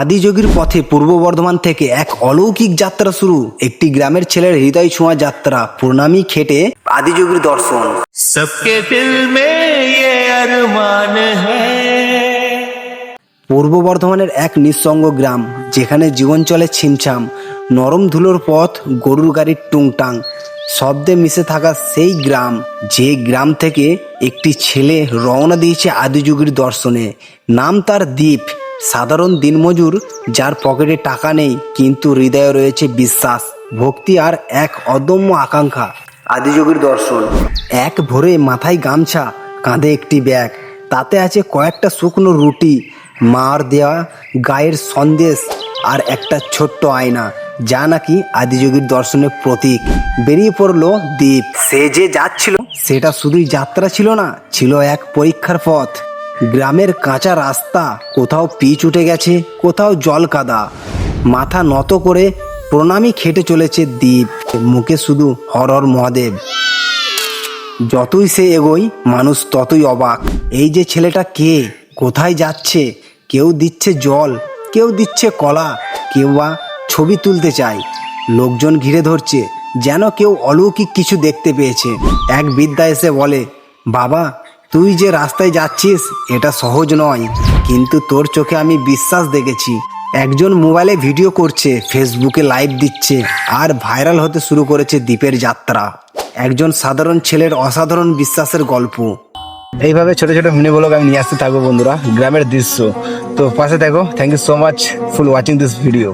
আদিযোগীর পথে পূর্ব বর্ধমান থেকে এক অলৌকিক যাত্রা শুরু। একটি গ্রামের ছেলের হৃদয় ছোঁয়া যাত্রা। প্রণামী খেটে আদিযোগীর দর্শন। পূর্ব বর্ধমানের এক নিঃসঙ্গ গ্রাম যেখানে জীবন চলে ছিমছাম। নরম ধুলোর পথ গরুর গাড়ির টুংটাং। শব্দে মিশে থাকা সেই গ্রাম যে গ্রাম থেকে একটি ছেলে রওনা দিয়েছে আদিযুগীর দর্শনে। নাম তার দ্বীপ সাধারণ দিনমজুর যার পকেটে টাকা নেই কিন্তু হৃদয়ে রয়েছে বিশ্বাস ভক্তি আর এক অদম্য আকাঙ্ক্ষা। আদিযোগীর দর্শন। এক ভোরে মাথায় গামছা কাঁধে একটি ব্যাগ তাতে আছে কয়েকটা শুকনো রুটি মার দেওয়া গায়ের সন্দেশ আর একটা ছোট্ট আয়না যা নাকি আদিযোগীর দর্শনের প্রতীক। বেরিয়ে পড়ল দ্বীপ। সে যে যাচ্ছিল। সেটা শুধুই যাত্রা ছিল না ছিল এক পরীক্ষার পথ। গ্রামের কাঁচা রাস্তা, কোথাও পিচ উঠে গেছে, কোথাও জল কাদা। মাথা নত করে প্রণামী খেটে চলেছে দ্বীপ। মুখে শুধু হর হর মহাদেব। যতই সে এগোয় মানুষ ততই অবাক। এই যে ছেলেটা কে? কোথায় যাচ্ছে? কেউ দিচ্ছে জল, কেউ দিচ্ছে কলা, কেউ বা ছবি তুলতে চায়। লোকজন ঘিরে ধরছে, যেন কেউ অলৌকিক কিছু দেখতে পেয়েছে। এক বিদ্যা এসে বলে, বাবা তুই যে রাস্তায় যাচ্ছিস, এটা সহজ নয়। কিন্তু তোর চোখে আমি বিশ্বাস দেখেছি। একজন মোবাইলে ভিডিও করছে, ফেসবুকে লাইভ দিচ্ছে, আর ভাইরাল হতে শুরু করেছে দ্বীপের যাত্রা। একজন সাধারণ ছেলের অসাধারণ বিশ্বাসের গল্প। এইভাবে ছোট ছোট মিনি ব্লগ আমি নিয়ে আসতে থাকব বন্ধুরা, গ্রামের দৃশ্য। তো পাশে থাকো thank you so much for watching this video